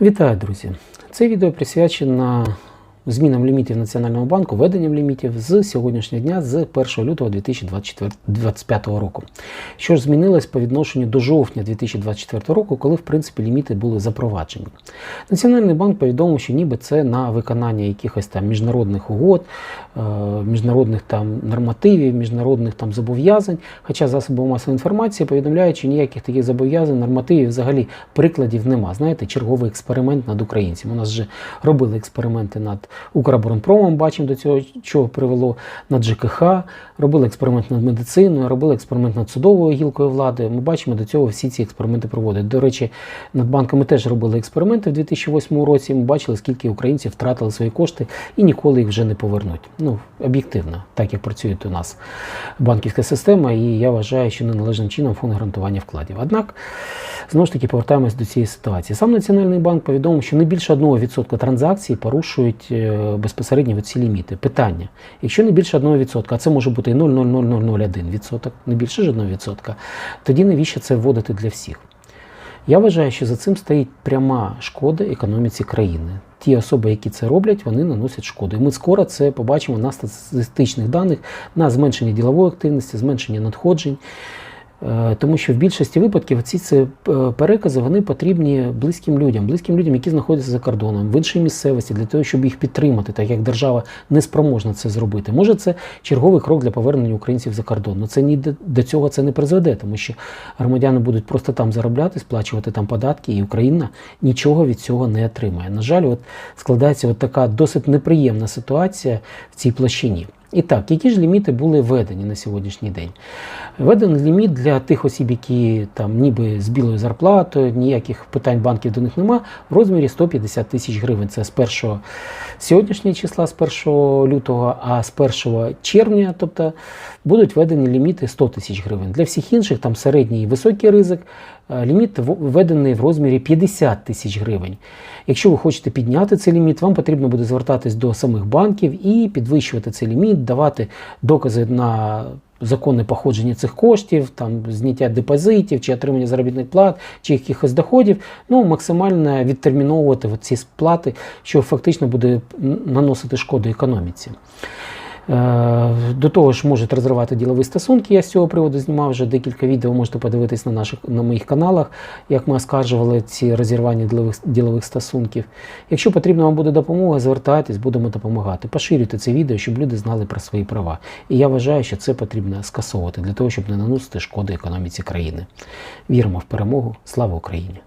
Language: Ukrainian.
Вітаю, друзі! Це відео присвячено змінам лімітів Національного банку, введенням лімітів з сьогоднішнього дня, з 1 лютого 2025 року. Що ж змінилось по відношенню до жовтня 2024 року, коли в принципі ліміти були запроваджені. Національний банк повідомив, що ніби це на виконання якихось там міжнародних угод, е, міжнародних там нормативів, міжнародних там зобов'язань. Хоча засоби масової інформації повідомляють, що ніяких таких зобов'язань, нормативів, взагалі прикладів нема. Знаєте, черговий експеримент над українцями. У нас вже робили експерименти над Укроборонпромом, бачимо до цього, чого привело над ЖКХ, робили експеримент над медициною, робили експеримент над судовою гілкою влади. Ми бачимо, до цього всі ці експерименти проводять. До речі, над банками теж робили експерименти в 2008 році. Ми бачили, скільки українців втратили свої кошти і ніколи їх вже не повернуть. Ну, об'єктивно, так як працює у нас банківська система, і я вважаю, що неналежним чином фонд гарантування вкладів. Однак, знову ж таки, повертаємось до цієї ситуації. Сам Національний банк повідомив, що не більше 1% транзакцій порушують е, безпосередньо ці ліміти. Питання: якщо не більше 1%, а це може бути і 0,00001%, не більше ж 1%, тоді навіщо це вводити для всіх? Я вважаю, що за цим стоїть пряма шкода економіці країни. Ті особи, які це роблять, вони наносять шкоду. І ми скоро це побачимо на статистичних даних на зменшення ділової активності, зменшення надходжень. Е, Тому що в більшості випадків ці це е, перекази вони потрібні близьким людям, близьким людям, які знаходяться за кордоном, в іншій місцевості, для того, щоб їх підтримати, так як держава не спроможна це зробити. Може, це черговий крок для повернення українців за кордон. але це ні до цього це не призведе, тому що громадяни будуть просто там заробляти, сплачувати там податки, і Україна нічого від цього не отримає. На жаль, от складається от така досить неприємна ситуація в цій площині. І так, які ж ліміти були введені на сьогоднішній день? Введений ліміт для тих осіб, які там ніби з білою зарплатою, ніяких питань банків до них нема, в розмірі 150 тисяч гривень. Це з 1 сьогоднішнього числа, з 1 лютого, а з 1 червня, тобто будуть введені ліміти 100 тисяч гривень. Для всіх інших там середній і високий ризик. е, Ліміт введений в розмірі 50 тисяч гривень. Якщо ви хочете підняти цей ліміт, вам потрібно буде звертатись до самих банків і підвищувати цей ліміт, давати докази на законне походження цих коштів, там зняття депозитів, чи отримання заробітних плат, чи якихось доходів, ну максимально відтерміновувати ці сплати, що фактично буде наносити шкоду економіці. Е, До того ж можуть розривати ділові стосунки. Я з цього приводу знімав вже декілька відео. Можете подивитись на наших на моїх каналах, як ми оскаржували ці розірвання ділових, ділових стосунків. Якщо потрібна вам буде допомога, звертайтесь, будемо допомагати. Поширюйте це відео, щоб люди знали про свої права. І я вважаю, що це потрібно скасовувати для того, щоб не наносити шкоди економіці країни. Віримо в перемогу. Слава Україні!